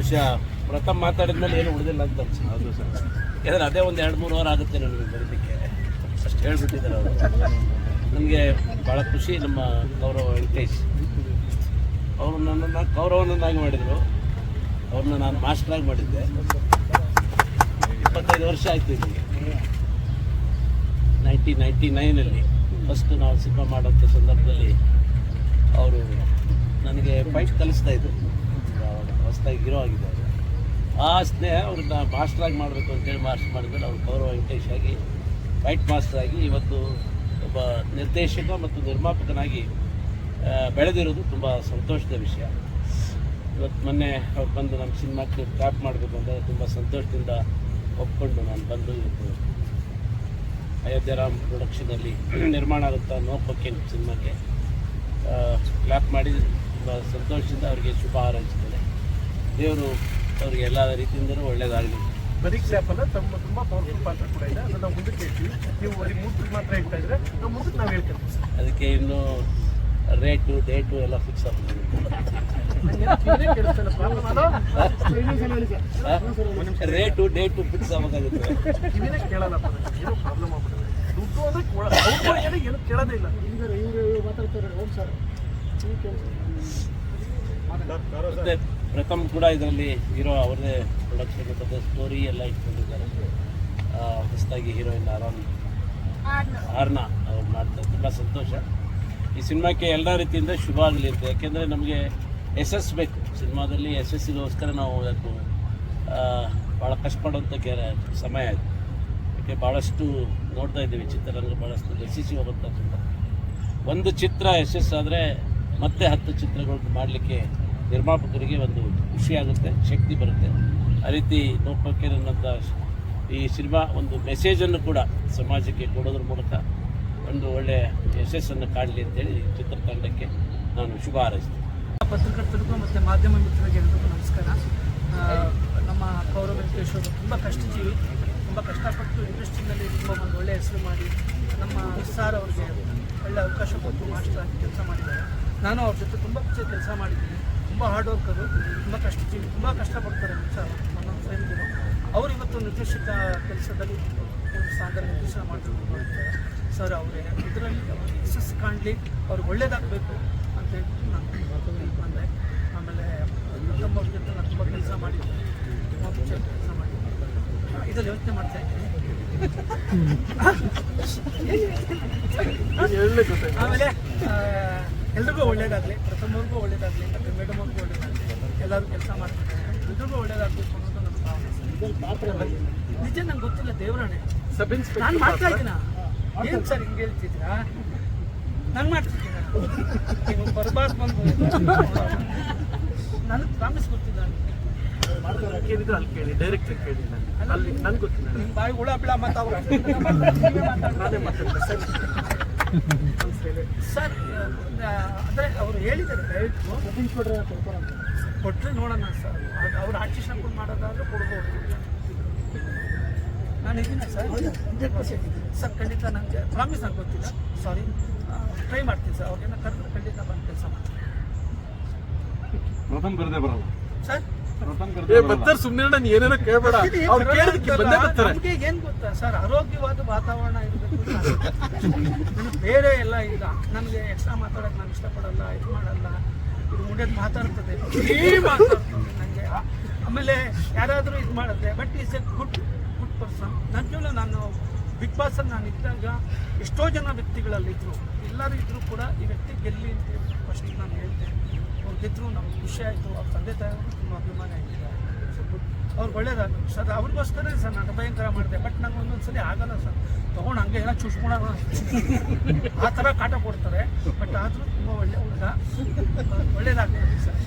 ವಿಷಯ. ಪ್ರಥಮ ಮಾತಾಡಿದ್ಮೇಲೆ ಏನು ಉಳಿದಿಲ್ಲ ಅಂತ ಅನ್ಸುತ್ತೆ. ಹೌದು ಸರ್. ಯಾಕಂದ್ರೆ ಅದೇ ಒಂದು ಎರಡು ಮೂರು ವಾರ ಆಗುತ್ತೆ ನನಗೆ ಬರೀಲಿಕ್ಕೆ. ಅಷ್ಟು ಹೇಳ್ಬಿಟ್ಟಿದ್ದಾರೆ ಅವರು. ನನಗೆ ಭಾಳ ಖುಷಿ ನಮ್ಮ ಗೌರವ ವೆಂಕಟೇಶ್. ಅವರು ನನ್ನನ್ನು ಗೌರವನನ್ನಾಗಿ ಮಾಡಿದರು. ಅವ್ರನ್ನ ನಾನು ಮಾಸ್ಟ್ರಾಗಿ ಮಾಡಿದ್ದೆ. ಇಪ್ಪತ್ತೈದು ವರ್ಷ ಆಯಿತು ಇಲ್ಲಿಗೆ ನೈನ್ಟೀನ್ ನೈಂಟಿ ನೈನಲ್ಲಿ ಫಸ್ಟ್ ನಾವು ಸಿನಿಮಾ ಮಾಡೋಂಥ ಸಂದರ್ಭದಲ್ಲಿ ಅವರು ನನಗೆ ಫೈಟ್ ಕಲಿಸ್ತಾ ಇದ್ರು. ಅವಾಗ ಹೊಸದಾಗಿ ಹೀರೋ ಆಗಿದ್ದಾರೆ. ಆ ಸ್ನೇಹ ಅವ್ರನ್ನ ಮಾಸ್ಟ್ರಾಗಿ ಮಾಡಬೇಕು ಅಂತೇಳಿ ಮಾಸ್ಟರ್ ಮಾಡಿದ್ಮೇಲೆ ಅವ್ರು ಗೌರವ ವೆಂಕಟೇಶ್ ಆಗಿ ಫೈಟ್ ಮಾಸ್ಟರ್ ಆಗಿ ಇವತ್ತು ಒಬ್ಬ ನಿರ್ದೇಶಕ ಮತ್ತು ನಿರ್ಮಾಪಕನಾಗಿ ಬೆಳೆದಿರೋದು ತುಂಬ ಸಂತೋಷದ ವಿಷಯ. ಇವತ್ತು ಮೊನ್ನೆ ಅವ್ರು ಬಂದು ನಮ್ಮ ಸಿನಿಮಾಕ್ಕೆ ಟ್ಯಾಪ್ ಮಾಡಬೇಕು ಅಂದರೆ ತುಂಬ ಸಂತೋಷದಿಂದ ಒಪ್ಕೊಂಡು ನಾನು ಬಂದು ಇವತ್ತು ಅಯೋಧ್ಯರಾಮ್ ಪ್ರೊಡಕ್ಷನಲ್ಲಿ ನಿರ್ಮಾಣ ಆಗುತ್ತಾ ನೋ ಕೊಕ್ಕೇನ್ ಸಿನಿಮಾಕ್ಕೆ ಕ್ಲಾಪ್ ಮಾಡಿ ತುಂಬ ಸಂತೋಷದಿಂದ ಅವರಿಗೆ ಶುಭ ಹಾರೈಸ್ತೇನೆ. ದೇವರು ಅವ್ರಿಗೆ ಎಲ್ಲ ರೀತಿಯಿಂದಲೂ ಒಳ್ಳೇದಾಗಲಿ ಪರೀಕ್ಷೆ ಕ್ಲಾಪ್ ತಮ್ಮ ತುಂಬ ಪವರ್ಫುಲ್ ಪಾತ್ರ ಕೂಡ ಇದೆ. ಅದನ್ನು ನಾವು ಮುಂದಕ್ಕೆ ಹೇಳ್ತೀವಿ. ನೀವು ಬರೀ ಮೂರ್ತಿ ಮಾತ್ರ ಹೇಳ್ತಾ ಇದ್ರೆ ನಾವು ಮುಂದಕ್ಕೆ ನಾವು ಹೇಳ್ತೇವೆ. ಅದಕ್ಕೆ ಇನ್ನು ರೇಟು ಡೇಟು ಎಲ್ಲ ಫಿಕ್ಸ್ ಆಗ್ತದೆ ರೇಟು ಡೇಟು ಫಿಕ್ಸ್ ಆಗಬೇಕಾಗುತ್ತೆ. ಕಿವಿನೇ ಕೇಳಲ್ಲ ಏನೋ ಪ್ರಾಬ್ಲಮ್ ಆಗ್ಬಿಟ್ಟಿದೆ ದುಡ್ಡು ಅಂದ್ರೆ ಏನು ಕೇಳೋದೇ ಇಲ್ಲ. ಮತ್ತೆ ಪ್ರಥಮ್ ಕೂಡ ಇದರಲ್ಲಿ ಹೀರೋ ಅವರದೇ ಪ್ರೊಡಕ್ಷನ್ ಮತ್ತು ಸ್ಟೋರಿ ಎಲ್ಲ ಇಟ್ಕೊಂಡಿದ್ದಾರೆ. ಹೊಸದಾಗಿ ಹೀರೋಯಿನ್ ಆರಾಮ್ ಆರ್ನ. ಅವ್ರು ಮಾಡ್ತಾರೆ ತುಂಬ ಸಂತೋಷ. ಈ ಸಿನಿಮಾಕ್ಕೆ ಎಲ್ಲ ರೀತಿಯಿಂದ ಶುಭ ಆಗಲಿರುತ್ತೆ. ಯಾಕೆಂದರೆ ನಮಗೆ ಯಶಸ್ಸು ಬೇಕು. ಸಿನಿಮಾದಲ್ಲಿ ಯಶಸ್ಸಿಗೋಸ್ಕರ ನಾವು ಅದು ಭಾಳ ಕಷ್ಟಪಡುವಂಥ ಕೆ ಸಮಯ ಇದೆ. ಯಾಕೆ ಭಾಳಷ್ಟು ನೋಡ್ತಾ ಇದ್ದೀವಿ. ಚಿತ್ರರಂಗ ಭಾಳಷ್ಟು ಯಶಸ್ಸಿ ಹೋಗುವಂಥ ತುಂಬ ಒಂದು ಚಿತ್ರ ಯಶಸ್ಸಾದರೆ ಮತ್ತೆ ಹತ್ತು ಚಿತ್ರಗಳು ಮಾಡಲಿಕ್ಕೆ ನಿರ್ಮಾಪಕರಿಗೆ ಒಂದು ಖುಷಿಯಾಗುತ್ತೆ ಶಕ್ತಿ ಬರುತ್ತೆ. ಆ ರೀತಿ ನೋಡ್ಬೇಕೇನನ್ನಂಥ ಈ ಸಿನಿಮಾ ಒಂದು ಮೆಸೇಜನ್ನು ಕೂಡ ಸಮಾಜಕ್ಕೆ ಕೊಡೋದ್ರ ಮೂಲಕ ಒಂದು ಒಳ್ಳೆಯ ಯಶಸ್ಸನ್ನು ಕಾಡಲಿ ಅಂತೇಳಿ ಚಿತ್ರತಂಡಕ್ಕೆ ನಾನು ಶುಭ ಹಾರೈಸ್ತೀನಿ. ಪತ್ರಕರ್ತರಿಗೂ ಮತ್ತು ಮಾಧ್ಯಮ ಮಿತ್ರರಿಗೆ ಎಲ್ರಿಗೂ ನಮಸ್ಕಾರ. ನಮ್ಮ ಗೌರವ ವೆಂಕಟೇಶ್ ಅವರು ತುಂಬ ಕಷ್ಟಜೀವಿ, ತುಂಬ ಕಷ್ಟಪಟ್ಟು ಇಂಡಸ್ಟ್ರಿನಲ್ಲಿ ತುಂಬ ಒಂದು ಒಳ್ಳೆಯ ಹೆಸರು ಮಾಡಿ ನಮ್ಮ ಸಾರ್ ಅವ್ರಿಗೆ ಒಳ್ಳೆ ಅವಕಾಶ ಕೊಟ್ಟು ಮಾಸ್ಟರ್ ಆಗಿ ಕೆಲಸ ಮಾಡಿದ್ದಾರೆ. ನಾನು ಅವ್ರ ಜೊತೆ ತುಂಬ ಕೆಲಸ ಮಾಡಿದ್ದೀನಿ. ತುಂಬ ಹಾರ್ಡ್ ವರ್ಕರು ತುಂಬ ಕಷ್ಟಜೀವಿ ತುಂಬ ಕಷ್ಟಪಡ್ತಾರೆ ಸರ್ ನನ್ನ ಫ್ರೆಂಡ್ಗಳು ಅವರು ಇವತ್ತು ನಿರ್ದೇಶಿತ ಕೆಲಸದಲ್ಲಿ ಒಂದು ಸಾಗರ ನಿರ್ದೇಶನ ಮಾಡ್ತಿದ್ದಾರೆ ಸರ್ ಅವರೇ ಇದರಲ್ಲಿ ಅವ್ರಿಗೆ ಯಶಸ್ಸು ಕಾಣಲಿ ಅವ್ರಿಗೆ ಒಳ್ಳೇದಾಗಬೇಕು ಅಂತೇಳಿ ನಾನು ಬಂದೆ. ಆಮೇಲೆ ನಮ್ಮ ಜೊತೆ ನಾನು ತುಂಬ ಕೆಲಸ ಮಾಡಿದ್ದೆ. ತುಂಬ ಕೆಲಸ ಮಾಡಿದ್ದೆ. ಇದರಲ್ಲಿ ಯೋಚನೆ ಮಾಡ್ತಾ ಇದ್ದೀನಿ. ಆಮೇಲೆ ಎಲ್ರಿಗೂ ಒಳ್ಳೇದಾಗಲಿ ಪ್ರಥಮವ್ರಿಗೂ ಒಳ್ಳೇದಾಗಲಿ ಮತ್ತು ಮೇಡಮ್ ಅವ್ರಿಗೂ ಒಳ್ಳೇದಾಗಲಿ ಎಲ್ಲರೂ ಕೆಲಸ ಮಾಡ್ತಾರೆ ಎಲ್ರಿಗೂ ಒಳ್ಳೇದಾಗಬೇಕು ಅನ್ನೋದು ನನ್ನ ಭಾವನೆ. ನಿಜ ನಂಗೆ ಗೊತ್ತಿಲ್ಲ ದೇವರಾಣೆ. ನಾನು ಮಾಡ್ತಾ ಇದ್ದೀನ? ಏನು ಸರ್ ಹಿಂಗೆ ಹೇಳ್ತಿದ್ದೀರಾ? ನಾನು ಮಾಡ್ತಿದ್ದೀನಿ? ಬರ್ಬಾರ್ದು ಬಂದು. ನನಗೆ ಪ್ರಾಮಿಸ್ ಗೊತ್ತಿಲ್ಲ ಕೇಳಿದ್ರೆ ಅಲ್ಲಿ ಕೇಳಿ ಡೈರೆಕ್ಟ್ ಕೇಳಿ ನಾನು ಅಲ್ಲಿ ನನ್ಗೆ ಗೊತ್ತಿಲ್ಲ ನಿಮ್ಮ ಬಾಯಿ ಹುಳ ಬಿಳ ಮತ್ತು ಅವ್ರು ನಾನೇ ಮಾತಾಡ್ತೀನಿ. ಸರ್ ಸರ್ ಅಂದರೆ ಅವರು ಹೇಳಿದ್ದಾರೆ ದಯವಿಟ್ಟು. ಕೊಟ್ಟರೆ ನೋಡೋಣ ಸರ್. ಅದು ಅವ್ರು ಆಕ್ಷಿ ಶಾಂಪಲ್ ಮಾಡೋದಾದ್ರೆ ಕೊಡ್ಬೋದು. ನಾನು ಇದ್ದೀನಿ ಸರ್? ಸರ್ ಖಂಡಿತ ನನಗೆ ಪ್ರಾಮಿಸ್ ನಂಗೆ ಗೊತ್ತಿಲ್ಲ. ಸಾರಿ ಟ್ರೈ ಮಾಡ್ತೀನಿ ಸರ್. ಅವ್ರಿಗೆಲ್ಲ ಕರೆದ್ರೆ ಖಂಡಿತ ಬಂದು ಕೆಲಸ ಮಾಡ್ತೀನಿ. ಪ್ರಥಮ್ ಬರಲ್ಲ. ಸರ್? ಏ ಬರ್ತಾರೆ ಸುಮ್ಮನೆ ನಾನು ಏನೇನೋ ಕೇಳಬೇಡ. ಅವ್ರು ಕೇಳಿದಕ್ಕೆ ಬಂದೇ ಬರ್ತಾರೆ. ನಮಗೆ ಏನು ಗೊತ್ತಾ ಸರ್? ಆರೋಗ್ಯವಾದ ವಾತಾವರಣ ಇರಬೇಕು ನನಗೆ ಬೇರೆ ಎಲ್ಲ ಇಲ್ಲ ನನಗೆ ಎಕ್ಸ್ಟ್ರಾ ಮಾತಾಡೋಕೆ ನಾನು ಇಷ್ಟಪಡಲ್ಲ ಇದು ಮಾಡಲ್ಲ. ಬರೀ ಮಾತಾಡ್ತದೆ. ನನಗೆ ಆಮೇಲೆ ಯಾರಾದರೂ ಇದು ಮಾಡುತ್ತೆ but is a good good person ನನ್ನ ನಾನು ಬಿಗ್ ಬಾಸಲ್ಲಿ ನಾನು ಇದ್ದಾಗ ಎಷ್ಟೋ ಜನ ವ್ಯಕ್ತಿಗಳಲ್ಲಿದ್ದರು ಎಲ್ಲರೂ ಇದ್ದರೂ ಕೂಡ ಈ ವ್ಯಕ್ತಿ ಗೆಲ್ಲಿ ಅಂತ ಫಸ್ಟ್ ನಾನು ಹೇಳ್ತೇನೆ ಅವ್ರು ಗೆದ್ದರು ನಮ್ಗೆ ಖುಷಿ ಆಯಿತು. ಅವ್ರ ತಂದೆ ತಾಯಿ ತುಂಬ ಅಭಿಮಾನ ಆಗಿದ್ದಾರೆ ಸೊ ಗುಡ್ ಅವ್ರಿಗೆ ಒಳ್ಳೇದ. ಸರ್ ಅವ್ರಿಗೋಸ್ಕರ ಸರ್ ನಾನು ಭಯಂಕರ ಮಾಡಿದೆ. ಬಟ್ ನಂಗೆ ಒಂದೊಂದ್ಸಲಿ ಆಗಲ್ಲ ಸರ್. ತೊಗೊಂಡು ಹಂಗೆ ಎಲ್ಲ ಚುಚ್ಕೊಳ ಆ ಥರ ಕಾಟ ಕೊಡ್ತಾರೆ. ಬಟ್ ಆದರೂ ತುಂಬ ಒಳ್ಳೆ ಹುಡುಗ ಒಳ್ಳೇದಾಗ್ತದೆ ಸರ್.